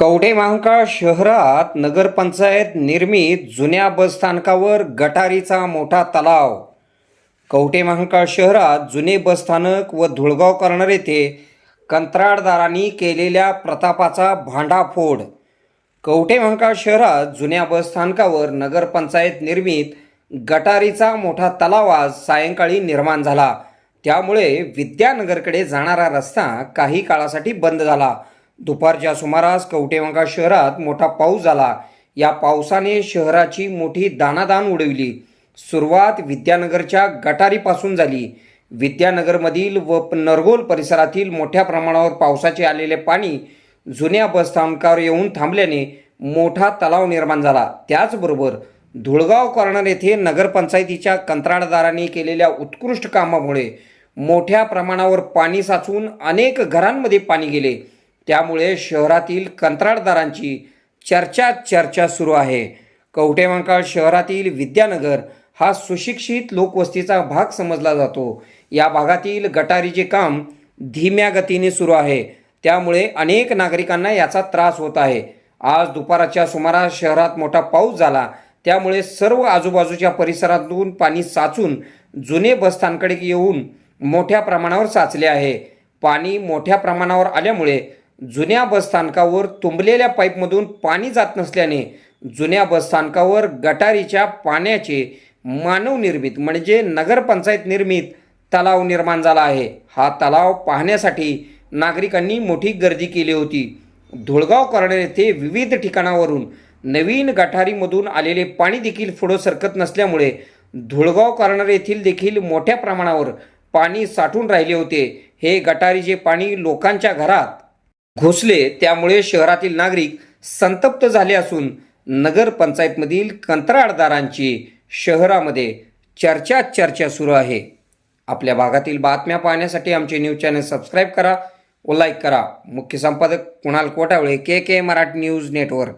कवठे महांकाळ शहरात नगरपंचायत निर्मित जुन्या बसस्थानकावर गटारीचा मोठा तलाव. कवटेमहांकाळ शहरात जुने बसस्थानक व धुळगाव करणार येथे कंत्राटदारांनी केलेल्या प्रतापाचा भांडाफोड. कवटेमहांकाळ शहरात जुन्या बसस्थानकावर नगरपंचायत निर्मित गटारीचा मोठा तलाव आज सायंकाळी निर्माण झाला. त्यामुळे विद्यानगरकडे जाणारा रस्ता काही काळासाठी बंद झाला. दुपारच्या सुमारास कवटेमंगा शहरात मोठा पाऊस झाला. या पावसाने शहराची मोठी दानादान उडविली. सुरुवात विद्यानगरच्या गटारीपासून झाली. विद्यानगरमधील व नरगोल परिसरातील मोठ्या प्रमाणावर पावसाचे आलेले पाणी जुन्या बसस्थानकावर येऊन थांबल्याने मोठा तलाव निर्माण झाला. त्याचबरोबर धुळगाव कॉर्नर येथे नगरपंचायतीच्या कंत्राटदारांनी केलेल्या उत्कृष्ट कामामुळे मोठ्या प्रमाणावर पाणी साचून अनेक घरांमध्ये पाणी गेले. त्यामुळे शहरातील कंत्राटदारांची चर्चा चर्चा सुरू आहे. कवटेमंकाळ शहरातील विद्यानगर हा सुशिक्षित लोकवस्तीचा भाग समजला जातो. या भागातील गटारीचे काम धीम्या गतीने सुरू आहे. त्यामुळे अनेक नागरिकांना याचा त्रास होत आहे. आज दुपाराच्या सुमारास शहरात मोठा पाऊस झाला. त्यामुळे सर्व आजूबाजूच्या परिसरातून पाणी साचून जुने बसस्थानकडे येऊन मोठ्या प्रमाणावर साचले आहे. पाणी मोठ्या प्रमाणावर आल्यामुळे जुन्या बसस्थानकावर तुंबलेल्या पाईपमधून पाणी जात नसल्याने जुन्या बसस्थानकावर गटारीच्या पाण्याचे मानवनिर्मित म्हणजे नगरपंचायत निर्मित तलाव निर्माण झाला आहे. हा तलाव पाहण्यासाठी नागरिकांनी मोठी गर्दी केली होती. धुळगाव कॉर्नर येथे विविध ठिकाणावरून नवीन गटारीमधून आलेले पाणी देखील पुढं सरकत नसल्यामुळे धुळगाव कॉर्नर येथील देखील मोठ्या प्रमाणावर पाणी साठून राहिले होते. हे गटारीचे पाणी लोकांच्या घरात घुसले त्यामुळे शहरातील नागरिक संतप्त झाले असून नगरपंचायतमधील कंत्राटदारांची शहरामध्ये चर्चा चर्चा सुरू आहे. आपल्या भागातील बातम्या पाहण्यासाठी आमचे न्यूज चॅनल सबस्क्राईब करा व लाईक करा. मुख्य संपादक Kunal Kotawale K K Marathi news network.